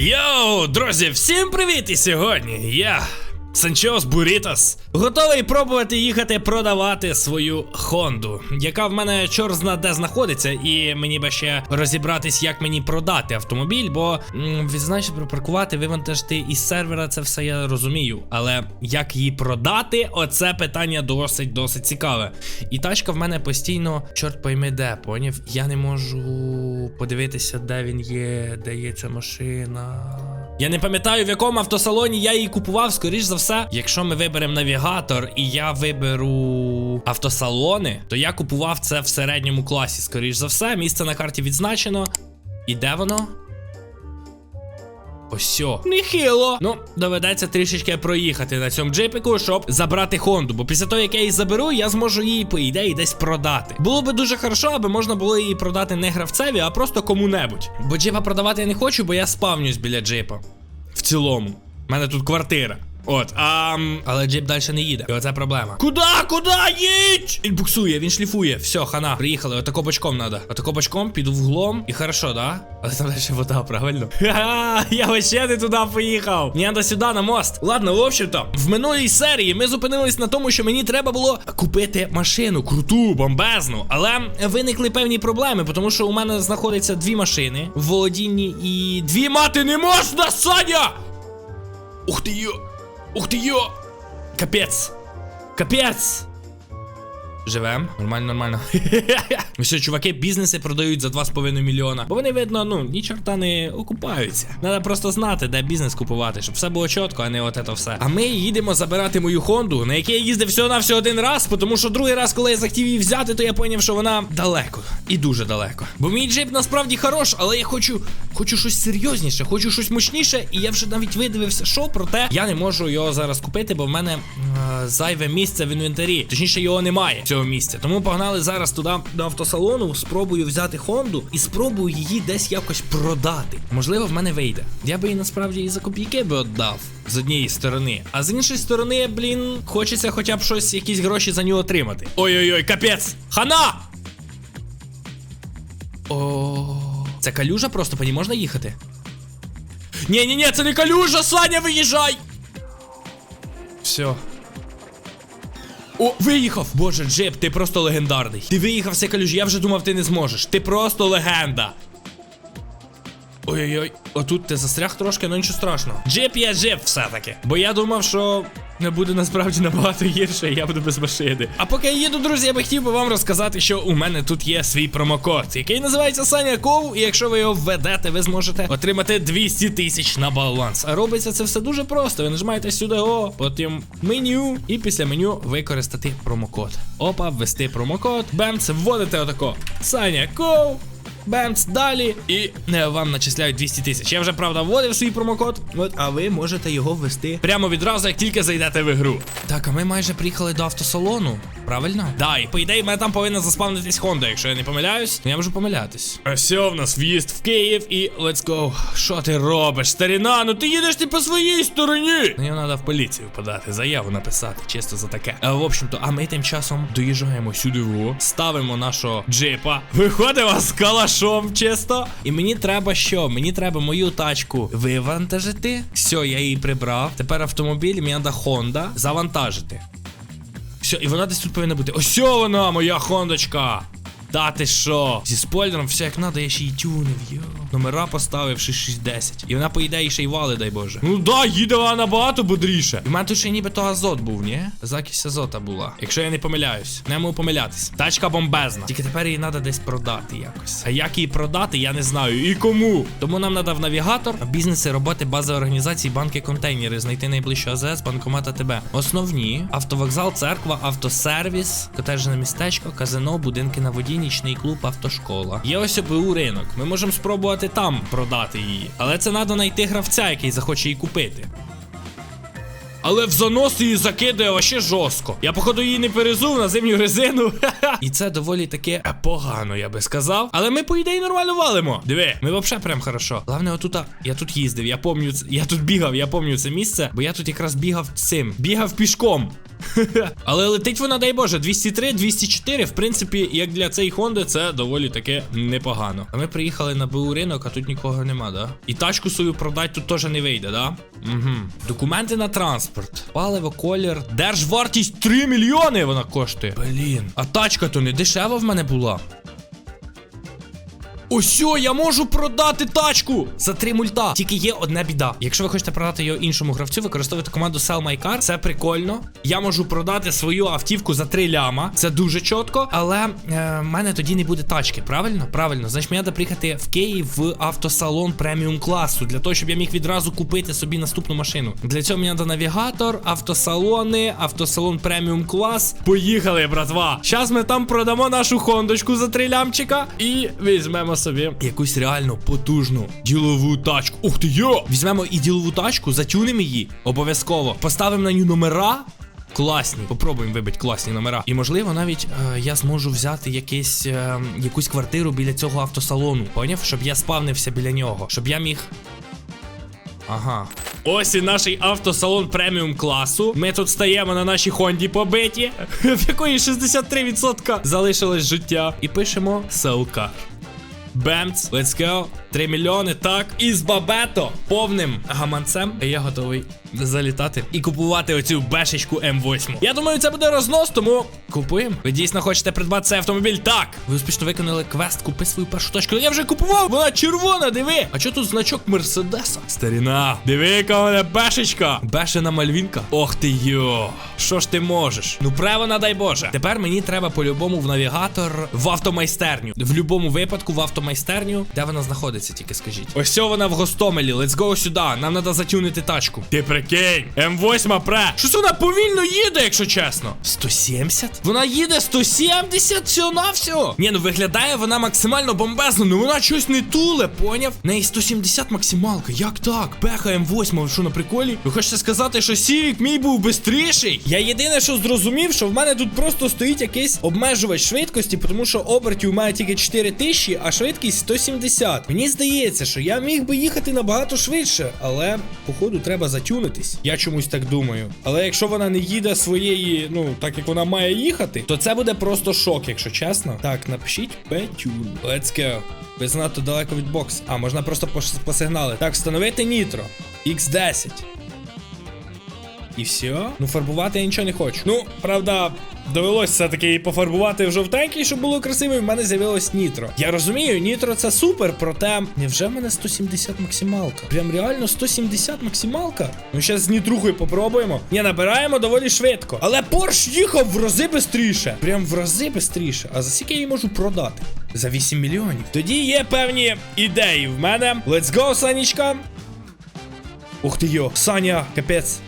Йоу, друзі, всім привіт! І сьогодні я, Санчос Бурітос, готовий пробувати їхати продавати свою Хонду, яка в мене чор зна де знаходиться, і мені би ще розібратись, як мені продати автомобіль, бо відзначити припаркувати, вивантажити із сервера, це все я розумію. Але як її продати, оце питання досить досить цікаве. І тачка в мене постійно, чорт пойми де, поняв? Я не можу подивитися, де він є, де є ця машина. Я не пам'ятаю, в якому автосалоні я її купував, скоріш за все. Якщо ми виберемо навігатор і я виберу автосалони, то я купував це в середньому класі, скоріш за все. Місце на карті відзначено. І де воно? Осьо. Нехило. Ну, доведеться трішечки проїхати на цьому джипіку, щоб забрати Хонду. Бо після того, як я її заберу, я зможу її, по ідеї, десь продати. Було би дуже хорошо, аби можна було її продати не гравцеві, а просто кому-небудь. Бо джипа продавати я не хочу, бо я спавнюсь біля джипа. В цілому. У мене тут квартира. От, а, але джип далі не їде. І оце проблема. Куда? Куда? Їдь! Він буксує, він шліфує. Все, хана. Приїхали. Отако бочком надо. Отако бочком, піду вуглом. І хорошо, да? Але там далі вода, правильно? Ха-ха, я вообще не туди поїхав. Мені треба сюди на мост. Ладно, в общем-то, в минулій серії ми зупинились на тому, що мені треба було купити машину, круту, бомбезну. Але виникли певні проблеми, тому що у мене знаходиться дві машини в володінні і дві мати не можна, Саня! Ух ти йо! Ух ты, ё! Капец! Капець! Живем, нормально, нормально. Все, чуваки, бізнеси продають за 2,5 мільйона. Бо вони, видно, ну, ні чорта не окупаються. Треба просто знати, де бізнес купувати, щоб все було чітко, а не от це все. А ми їдемо забирати мою Хонду, на якій я їздив всього на всього один раз, тому що другий раз, коли я захотів її взяти, то я поняв, що вона далеко. І дуже далеко. Бо мій джип насправді хорош, але я хочу, хочу щось серйозніше, хочу щось мощніше, і я вже навіть видивився, що проте я не можу його зараз купити, бо в мене зайве місце в інвентарі. Точніше, його немає цього місця. Тому погнали зараз туди до автосалону, спробую взяти Хонду і спробую її десь якось продати. Можливо, в мене вийде. Я би її насправді і за копійки би віддав. З однієї сторони, а з іншої сторони, блін, хочеться хоча б щось, якісь гроші за нього отримати. Ой-ой-ой, капець! Хана! О, це калюжа просто по ній можна їхати? Ні, ні, ні, це не калюжа, Саня, виїжджай! Все. О, виїхав! Боже, Джип, ти просто легендарний. Ти виїхав все калюжі, я вже думав, ти не зможеш. Ти просто легенда. Ой-ой-ой, отут ти застряг трошки, ну нічого страшного. Джип є джип все-таки. Бо я думав, що буде насправді набагато гірше, я буду без машини. А поки я їду, друзі, я би хотів би вам розказати, що у мене тут є свій промокод, який називається Саня Ков. І якщо ви його введете, ви зможете отримати 200 тисяч на баланс. А робиться це все дуже просто. Ви нажимаєте сюди, о, потім меню, і після меню використати промокод. Опа, ввести промокод. Бемц, вводите отако. Саня Ков. Бемц, далі. І не, вам начисляють 200 тисяч. Я вже правда вводив свій промокод. От, а ви можете його ввести прямо відразу, як тільки зайдете в ігру. Так, а ми майже приїхали до автосалону. Правильно? Да, і по ідеї, мене там повинна заспавнитись Honda, якщо я не помиляюсь. Ну, Я можу помилятись. А все, в нас в'їзд в Київ і let's go. Що ти робиш, старіна? Ну ти їдеш ти по своїй стороні. Ну, треба в поліцію подати, заяву написати, чисто за таке. А, в общем-то, а ми тим часом доїжджаємо сюди, во, ставимо нашого джипа, виходимо з калашом чисто. І мені треба що? Мені треба мою тачку вивантажити. Все, я її прибрав. Тепер автомобіль, мені треба Honda завантажити. Все, і вона десь тут повинна бути. Ось вона, моя хондочка. Та ти що? Зі спойлером, все як надо, я ще й тюнив, йо. Номера поставив 6610. І вона, по ідеї, ще й вали, дай Боже. Ну да, їде вона набагато бодріше. І в мене тут ще нібито азот був, ні? Закись азота була. Якщо я не помиляюсь. Не можу помилятись. Тачка бомбезна. Тільки тепер її треба десь продати якось. А як її продати, я не знаю. І кому. Тому нам треба в навігатор, бізнеси, роботи, бази організації, банки, контейнери, знайти найближчу АЗС, банкомата ТБ. Основні: автовокзал, церква, автосервіс, котежне містечко, казино, будинки на воді, нічний клуб, автошкола. Є ось ОБУ ринок. Ми можемо спробувати там продати її. Але це треба знайти гравця, який захоче її купити. Але в занос її закидає вообще жорстко. Я, походу, її не перезув на зимню резину. І це доволі таке погано, я би сказав. Але ми, по ідеї, нормально валимо. Диви, ми взагалі прям хорошо. Главне, отут, я тут їздив, я помню, я тут бігав, я помню це місце, бо я тут якраз бігав цим. Бігав пішком. Але летить вона, дай Боже, 203, 204. В принципі, як для цієї Хонди, це доволі таке непогано. А ми приїхали на БУ ринок, а тут нікого нема, да? І тачку свою продати тут теж не вийде, да? Угу. Документи на транспорт. Паливо, колір. Держвартість 3 мільйони вона коштує. Блін. А тачка то не дешева в мене була. Ось, я можу продати тачку за 3 мульта. Тільки є одна біда. Якщо ви хочете продати його іншому гравцю, використовуйте команду Sell My Car. Це прикольно. Я можу продати свою автівку за 3 ляма. Це дуже чітко. Але е, в мене тоді не буде тачки. Правильно? Правильно. Значить, мені треба приїхати в Київ в автосалон преміум класу для того, щоб я міг відразу купити собі наступну машину. Для цього мені треба навігатор, автосалони, автосалон преміум клас. Поїхали, братва. Зараз ми там продамо нашу хондочку за 3 лямчика і візьмемо собі якусь реально потужну ділову тачку. Ух ти йо! Візьмемо і ділову тачку, затюнемо її обов'язково. Поставимо на нього номера. Класні, попробуємо вибити класні номера. І можливо, навіть е, я зможу взяти якийсь, е, якусь квартиру біля цього автосалону. Поняв? Щоб я спавнився біля нього. Щоб я міг. Ага. Ось і наш автосалон преміум класу. Ми тут стаємо на нашій Хонді побиті, в якої 63% залишилось життя. І пишемо Sell Car. Бемц, let's go. 3 мільйони, так. І з бабето повним гаманцем. Я готовий залітати і купувати оцю бешечку М8. Я думаю, це буде рознос, тому купуємо. Ви дійсно хочете придбати цей автомобіль? Так. Ви успішно виконали квест, купи свою першу точку. Я вже купував, вона червона, диви. А що тут значок Мерседеса? Старіна. Диви, яка вона бешечка. Бешена мальвінка. Ох ти йо. Що ж ти можеш? Ну, право, надай Боже. Тепер мені треба по-любому в навігатор в автомайстерню. В будь-якому випадку в автомайстерню. Де вона знаходиться, тільки скажіть. Ось ця вона в Гостомелі. Let's go сюди. Нам треба затюнити тачку. Ти прикинь. М8 пре. Щось вона повільно їде, якщо чесно. 170? Вона їде 170 всього на всього. Ні, ну виглядає вона максимально бомбезно, ну вона щось не туле, поняв? В неї 170 максималка. Як так? Беха М8, ви що на приколі? Ви хочете сказати, що Сівік мій був бистріший? Я єдине, що зрозумів, що в мене тут просто стоїть якийсь обмежувач швидкості, тому що обертів має тільки 4000, а швидкість 170. Мені здається, що я міг би їхати набагато швидше, але походу треба затюнитись. Я чомусь так думаю. Але якщо вона не їде своєї, ну так як вона має їхати, то це буде просто шок, якщо чесно. Так, напишіть Петюн. Let's go. Ви занадто далеко від боксу. А, можна просто пос- посигнали. Так, встановити нітро. X10. І все? Ну, фарбувати я нічого не хочу. Ну, правда, довелося все-таки і пофарбувати в жовтенький, щоб було красиво, і в мене з'явилось нітро. Я розумію, нітро це супер, проте невже в мене 170 максималка? Прям реально 170 максималка? Ну, зараз з нітрухою попробуємо. Ні, набираємо доволі швидко. Але Порш їхав в рази бистріше. Прям в рази бистріше. А за скільки я її можу продати? За 8 мільйонів. Тоді є певні ідеї в мене. Let's go, Санічка. Ух ти йо, Саня, капець.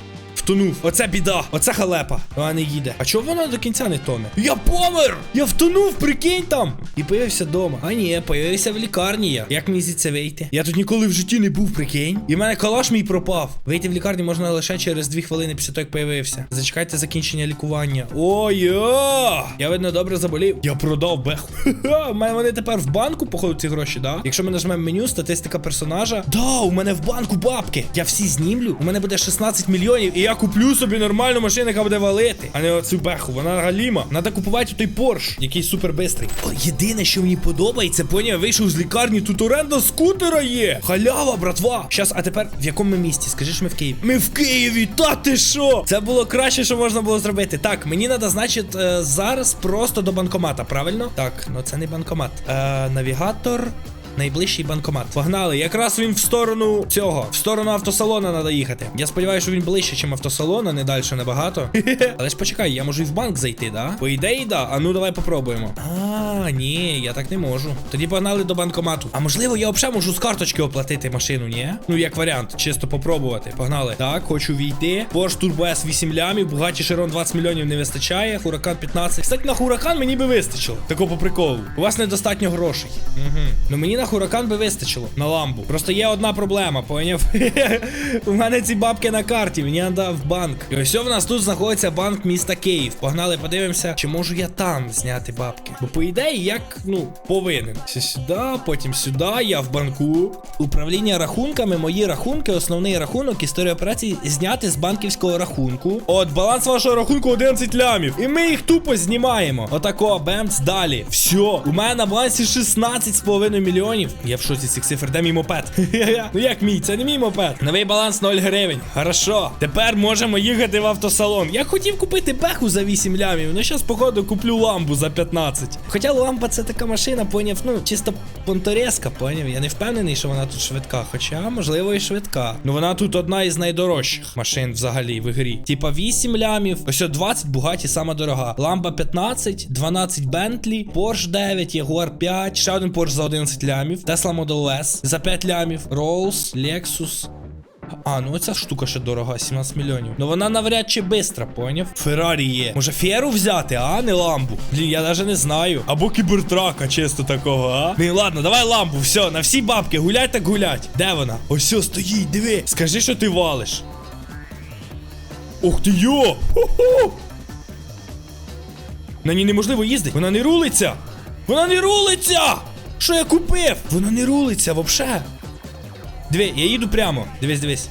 Втонув. Оце біда, оце халепа. Вона не їде. А чого вона до кінця не тоне? Я помер! Я втонув, прикинь там! І появився вдома. А ні, появився в лікарні я. Як мені звідси вийти? Я тут ніколи в житті не був, прикинь. І в мене калаш мій пропав. Вийти в лікарню можна лише через 2 хвилини після того, як появився. Зачекайте закінчення лікування. Ой-о! Я видно добре заболів. Я продав беху. У мене вони тепер в банку, походу, ці гроші, да? Якщо ми нажмемо меню, статистика персонажа. Да, у мене в банку бабки. Я всі знімлю. У мене буде 16 мільйонів, і я куплю собі нормальну машину, яка буде валити. А не оцю беху. Вона галіма. Надо купувати той Порш, який супер бистрий. Єдине, що мені подобається, поняв, вийшов з лікарні, тут оренда скутера є. Халява, братва. Щас, а тепер в якому ми місті? Скажи, що ми в Києві. Ми в Києві, та ти що? Це було краще, що можна було зробити. Так, мені треба, значить, е, зараз просто до банкомата, правильно? Так, ну це не банкомат. Е, навігатор. Найближчий банкомат. Погнали. Якраз він в сторону цього, в сторону автосалона треба їхати. Я сподіваюся, що він ближче, ніж автосалон, а не далі набагато. Але ж почекай, я можу і в банк зайти, да? По ідеї, да. А ну давай попробуємо. А, ні, я так не можу. Тоді погнали до банкомату. А можливо, я взагалі можу з карточки оплатити машину, ні? Ну, як варіант, чисто попробувати. Погнали. Так, хочу війти. Porsche Turbo S 8 лямів, Bugatti Chiron 20 мільйонів не вистачає. Хуракан 15. Кстати, на Хуракан мені би вистачило. Тако по приколу. У вас недостатньо грошей. Угу. Ну мені на хуракан би вистачило на ламбу. Просто є одна проблема, поняв? У мене ці бабки на карті, мені треба в банк. І ось в нас тут знаходиться банк міста Київ. Погнали, подивимося, чи можу я там зняти бабки. Бо по ідеї, як ну повинен. Сюди, потім сюди, я в банку. Управління рахунками, мої рахунки, основний рахунок, історія операцій зняти з банківського рахунку. От баланс вашого рахунку 11 лямів. І ми їх тупо знімаємо. Отако, бемц, далі. Все. У мене на балансі 16,5 мільйонів. Я в шоці цих цифр, де мій мопед? ну як мій? Це не мій мопед. Новий баланс 0 гривень. Хорошо. Тепер можемо їхати в автосалон. Я хотів купити беху за 8 лямів, ну зараз, походу, куплю ламбу за 15. Хоча ламба це така машина, поняв, ну, чисто понтореска, поняв. Я не впевнений, що вона тут швидка. Хоча, можливо, і швидка. Ну вона тут одна із найдорожчих машин взагалі в ігрі. Типа 8 лямів. Ось 20 Бугаті сама дорога. Ламба 15, 12 Бентлі, Porsche 9, Jaguar 5, ще один Porsche за 11 лямів, Tesla Model S за 5 лямів, Rolls, Lexus. А, ну оця штука ще дорога, 17 мільйонів. Ну вона навряд чи бистра, поняв? Феррарі є. Може феру взяти, а не ламбу? Блін, я навіть не знаю. Або кібертрака, чисто такого, а? Ну ладно, давай ламбу, все, на всі бабки, гулять так гулять. Де вона? Ось стоїть, диви. Скажи, що ти валиш. Ух ти йо! Ху-ху! На ній неможливо їздити. Вона не рулиться! Вона не рулиться! Що я купив? Вона не рулиться вообще. Диви, я їду прямо. Дивись, дивись.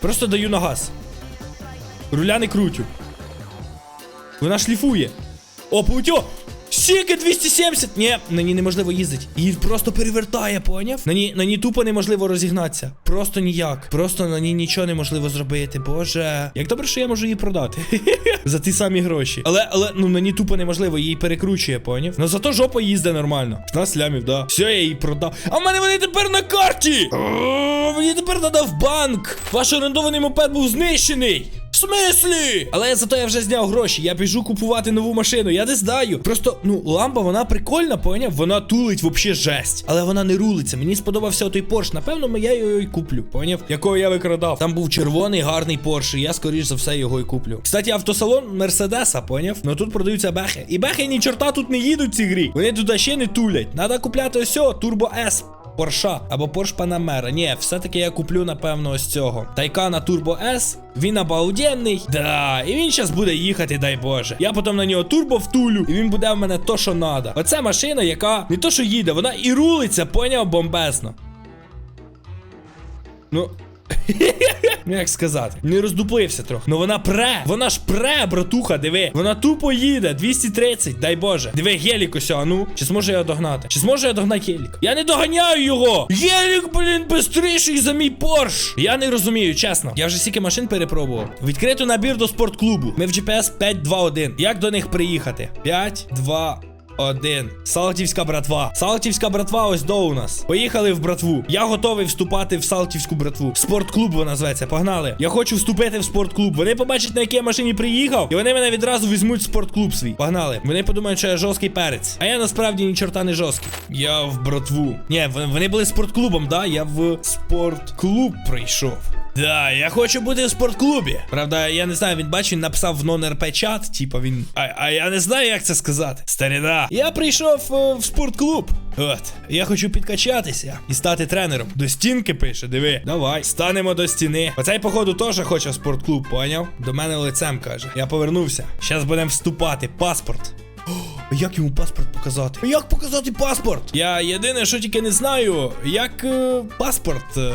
Просто даю на газ. Руля не крутю. Вона шліфує. О, путьо! Сіки 270! Ні, на ній неможливо їздити. Її просто перевертає, поняв? На ній, на ній тупо неможливо розігнатися. Просто ніяк. Просто на ній нічого неможливо зробити. Боже. Як добре, що я можу її продати. За ті самі гроші. Але, але, ну ній тупо неможливо, її перекручує, поняв? Ну зато жопа їздить нормально. 15 лямів, да. Все, я її продав. А в мене вони тепер на карті! Мені тепер треба в банк. Ваш орендований мопед був знищений. Смислі? Але зато я вже зняв гроші. Я біжу купувати нову машину. Я не знаю. Просто, ну, лампа, вона прикольна, поняв? Вона тулить вообще жесть. Але вона не рулиться. Мені сподобався той Порш. Напевно, я його і куплю. Поняв? Якого я викрадав. Там був червоний гарний Порш. І я, скоріш за все, його і куплю. Кстати, автосалон Мерседеса, поняв? Ну тут продаються бехи. І бехи ні чорта тут не їдуть в цій грі. Вони туди ще не тулять. Надо купляти ось Turbo S. Порша або Порш Панамера. Ні, все-таки я куплю, напевно, ось цього. Тайкана Турбо С. Він обалденний. Да, і він зараз буде їхати, дай Боже. Я потім на нього турбо втулю, і він буде в мене то, що надо. Оце машина, яка не то, що їде, вона і рулиться, поняв бомбезно. Ну. Ну, як сказати, не роздуплився трохи. Ну вона пре, вона ж пре, братуха, диви. Вона тупо їде. 230, дай Боже. Диви, гелік ось, а ну. Чи зможу я догнати? Чи зможу я догнати гелік? Я не доганяю його! Гелік, блін, бистріший за мій Порш. Я не розумію, чесно. Я вже стільки машин перепробував. Відкрито набір до спортклубу. Ми в GPS 521. Як до них приїхати? 5, 2, один. Салтівська братва. Салтівська братва ось до у нас. Поїхали в братву. Я готовий вступати в Салтівську братву. Спортклуб вона зветься. Погнали. Я хочу вступити в спортклуб. Вони побачать, на якій машині приїхав, і вони мене відразу візьмуть в спортклуб свій. Погнали. Вони подумають, що я жорсткий перець. А я насправді ні чорта не жорсткий. Я в братву. Ні, вони були спортклубом, да? Я в спортклуб прийшов. Да, я хочу бути в спортклубі. Правда, я не знаю, він бачив, він написав в нон-РП чат, типа він. А, а я не знаю, як це сказати. Старіна. Я прийшов е, в спортклуб. От, я хочу підкачатися і стати тренером. До стінки пише, диви. Давай, станемо до стіни. Оцей, походу, теж хоче в спортклуб, поняв? До мене лицем каже. Я повернувся. Щас будемо вступати. Паспорт. О, Як йому паспорт показати? Як показати паспорт? Я єдине, що тільки не знаю, як е, паспорт. е,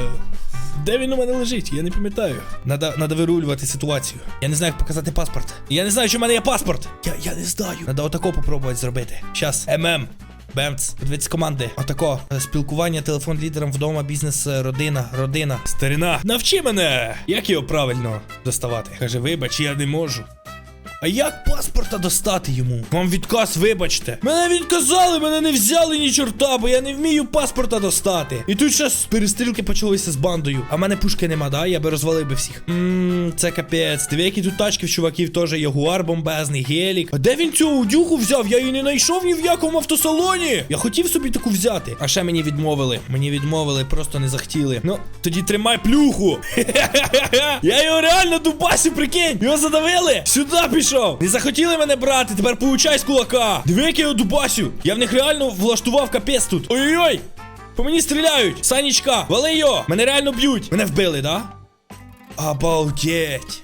де він у мене лежить? Я не пам'ятаю. Надо, надо вирулювати ситуацію. Я не знаю, як показати паспорт. Я не знаю, що в мене є паспорт. Я, я не знаю. Надо отако попробувати зробити. Щас, ММ. Бемц, подивіться команди. Отако. Е, Спілкування, телефон лідером вдома, бізнес, е, родина, родина. Старина. Навчи мене! Як його правильно доставати? Каже, вибач, я не можу. А як паспорта достати йому? Вам відказ, вибачте. Мене відказали, мене не взяли ні чорта, бо я не вмію паспорта достати. І тут ще перестрілки почалися з бандою. А в мене пушки нема, да? Я би розвалив би всіх. Ммм, це капець. Диви, які тут тачки в чуваків теж ягуар бомбезний, гелік. А де він цю удюху взяв? Я її не знайшов ні в якому автосалоні. Я хотів собі таку взяти. А ще мені відмовили. Мені відмовили, просто не захотіли. Ну, тоді тримай плюху. Я його реально дубасю, прикинь. Його задавили. Сюди пішов. Не захотіли мене брати, тепер получай з кулака. Диви, як я дубасю. Я в них реально влаштував капець тут. Ой-ой-ой. По мені стріляють! Санічка, вали його! Мене реально б'ють! Мене вбили, да? Обалдеть!